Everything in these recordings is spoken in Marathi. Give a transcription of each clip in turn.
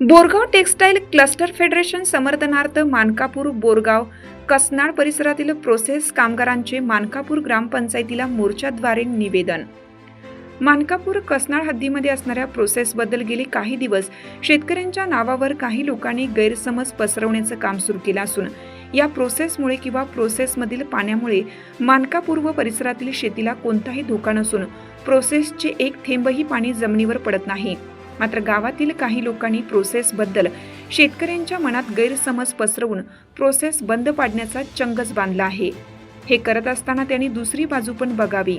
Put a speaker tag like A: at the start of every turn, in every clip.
A: बोरगाव टेक्स्टाईल क्लस्टर फेडरेशन समर्थनार्थ मानकापूर बोरगाव कसनाळ परिसरातील प्रोसेस कामगारांचे मानकापूर ग्रामपंचायतीला मोर्चाद्वारे निवेदन. मानकापूर कसनाळ हद्दीमध्ये असणाऱ्या प्रोसेसबद्दल गेले काही दिवस शेतकऱ्यांच्या नावावर काही लोकांनी गैरसमज पसरवण्याचं काम सुरू केलं असून या प्रोसेसमुळे किंवा प्रोसेसमधील पाण्यामुळे मानकापूर व परिसरातील शेतीला कोणताही धोका नसून प्रोसेसचे एक थेंबही पाणी जमिनीवर पडत नाही. मात्र गावातील काही लोकांनी प्रोसेसबद्दल शेतकऱ्यांच्या मनात गैरसमज पसरवून प्रोसेस बंद पाडण्याचा चंगच बांधला आहे. हे करत असताना त्यांनी दुसरी बाजू पण बघावी.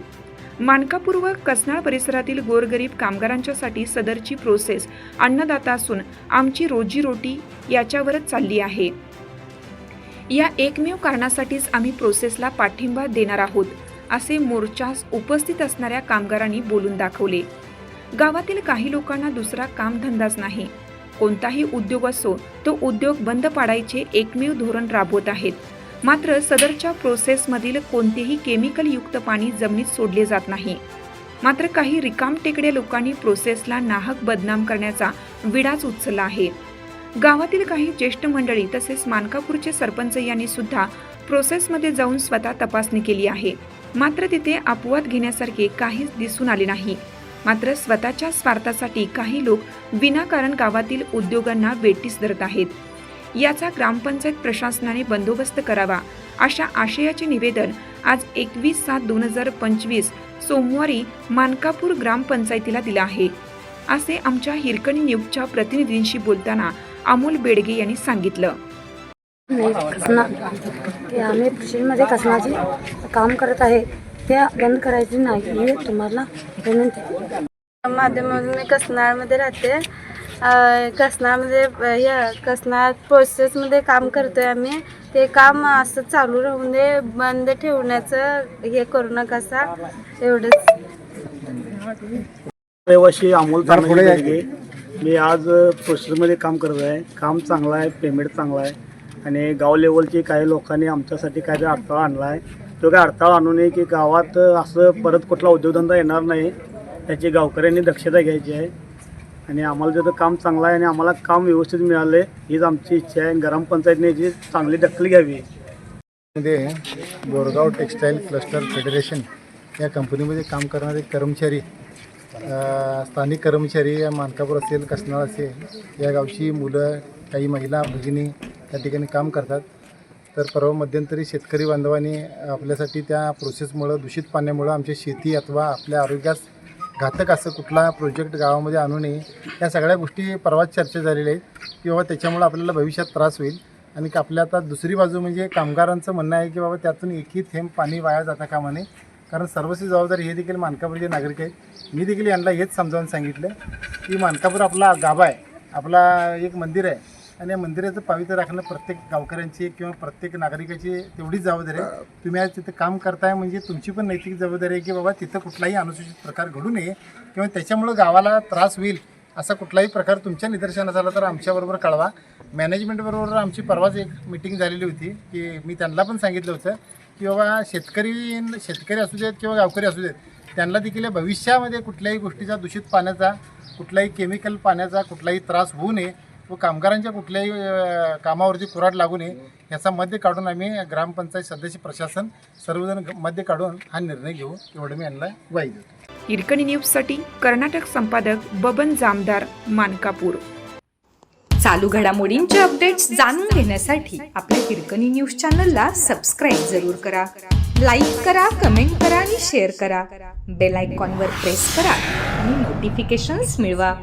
A: मानकापूर्व कसनाळ परिसरातील गोरगरीब कामगारांच्यासाठी सदरची प्रोसेस अन्नदाता असून आमची रोजीरोटी याच्यावरच चालली आहे. या एकमेव कारणासाठीच आम्ही प्रोसेसला पाठिंबा देणार आहोत असे मोर्चास उपस्थित असणाऱ्या कामगारांनी बोलून दाखवले. गावातील काही लोकांना दुसरा कामधंदाच नाही. कोणताही उद्योग असो तो उद्योग बंद पाडायचे एकमेव धोरण राबवत आहेत. मात्र सदरच्या प्रोसेसमधील कोणतेही केमिकलयुक्त पाणी जमिनीत सोडले जात नाही. मात्र काही रिकाम टेकड्या लोकांनी प्रोसेसला नाहक बदनाम करण्याचा विडाच उचलला आहे. गावातील काही ज्येष्ठ मंडळी तसेच मानकापूरचे सरपंच यांनी सुद्धा प्रोसेसमध्ये जाऊन स्वतः तपासणी केली आहे. मात्र तिथे अपवाद घेण्यासारखे काहीच दिसून आले नाही. मात्र स्वतःच्या स्वार्थासाठी काही लोक विनाकारण गावातील उद्योगांना वेटीस धरत आहेत. याचा ग्रामपंचायत प्रशासनाने बंदोबस्त करावा अशा आशयाचे निवेदन आज एकवीस सात दोन हजार पंचवीस सोमवारी मानकापूर ग्रामपंचायतीला दिलं आहे. असे आमच्या हिरकणी न्यूजच्या प्रतिनिधींशी बोलताना अमोल बेडगे यांनी सांगितलं.
B: आम्ही कृषीमध्ये कसनाचे काम करत आहे. त्या बंद करायची नाही. ही तुम्हाला विनंती.
C: माध्यमातून मी कसनाळमध्ये राहते. हे कसनाळ प्रोसेसमध्ये काम करतोय आम्ही. ते काम असं चालू राहून दे बंद ठेवण्याचं हे करू नका असा एवढंच.
D: रहिवासी अमोल बेडगे मी आज प्रोसेसमध्ये काम करत आहे. काम चांगलं आहे पेमेंट चांगलं आहे. आणि गाव लेवलचे काही लोकांनी आमच्यासाठी काहीतरी अडथळा आणला आहे. तो काय अडथळा आणू नये की गावात असं परत कुठला उद्योगधंदा येणार नाही याची गावकऱ्यांनी दक्षता घ्यायची आहे. आणि आम्हाला त्याचं काम चांगलं आहे आणि आम्हाला काम व्यवस्थित मिळालं आहे हीच आमची इच्छा आहे. ग्रामपंचायतीने याची चांगली दखल घ्यावी.
E: मध्ये बोरगाव टेक्स्टाईल क्लस्टर फेडरेशन या कंपनीमध्ये काम करणारे कर्मचारी स्थानिक कर्मचारी या मानकापूर असेल कसनाळ असेल या गावची मुलं काही महिला भगिनी त्या ठिकाणी काम करतात. तर परवा मध्यंतरी शेतकरी बांधवांनी आपल्यासाठी त्या प्रोसेसमुळं दूषित पाण्यामुळं आमच्या शेती अथवा आपल्या आरोग्यास घातक असं कुठला प्रोजेक्ट गावामध्ये आणू नये या सगळ्या गोष्टी परवाच चर्चा झालेल्या आहेत की बाबा त्याच्यामुळं आपल्याला भविष्यात त्रास होईल. आणि आपल्या आता दुसरी बाजू म्हणजे कामगारांचं म्हणणं आहे की बाबा त्यातून एकही थेंब पाणी वाया जाता कामा नये. कारण सर्वस्वी जबाबदारी हे देखील मानकापूरचे नागरिक आहेत मी देखील यांना हेच समजावून सांगितलं की मानकापूर आपला गाभा आहे आपला एक मंदिर आहे. आणि या मंदिराचं पावित्र्य राखणं प्रत्येक गावकऱ्यांची किंवा प्रत्येक नागरिकाची तेवढीच जबाबदारी आहे. तुम्ही आज तिथं काम करताय म्हणजे तुमची पण नैतिक जबाबदारी आहे की बाबा तिथं कुठलाही अनुसूचित प्रकार घडू नये किंवा त्याच्यामुळं गावाला त्रास होईल असा कुठलाही प्रकार तुमच्या निदर्शनात आला तर आमच्याबरोबर कळवा. मॅनेजमेंटबरोबर आमची परवाच एक मिटिंग झालेली होती की मी त्यांना पण सांगितलं होतं की बाबा शेतकरी शेतकरी असू देत किंवा गावकरी असू देत त्यांना देखील या भविष्यामध्ये कुठल्याही गोष्टीचा दूषित पाण्याचा कुठलाही केमिकल पाण्याचा कुठलाही त्रास होऊ नये व कामगारांच्या कुठल्याही कामावरती कुराड लागू नये याचा मध्य काढून आम्ही ग्रामपंचायत सदस्य प्रशासन सर्वजण मध्य काढून हा निर्णय घेऊ एवढं मी यांना ग्वाही देतो.
A: हिरकणी न्यूजसाठी कर्नाटक संपादक बबन जामदार मानकापूर.
F: चालू घडामोडींचे अपडेट्स जाणून घेण्यासाठी आपल्या हिरकणी न्यूज चॅनलला सबस्क्राईब जरूर करा. लाईक करा कमेंट करा आणि शेअर करा. बेल आयकॉनवर प्रेस करा आणि नोटिफिकेशन्स मिळवा.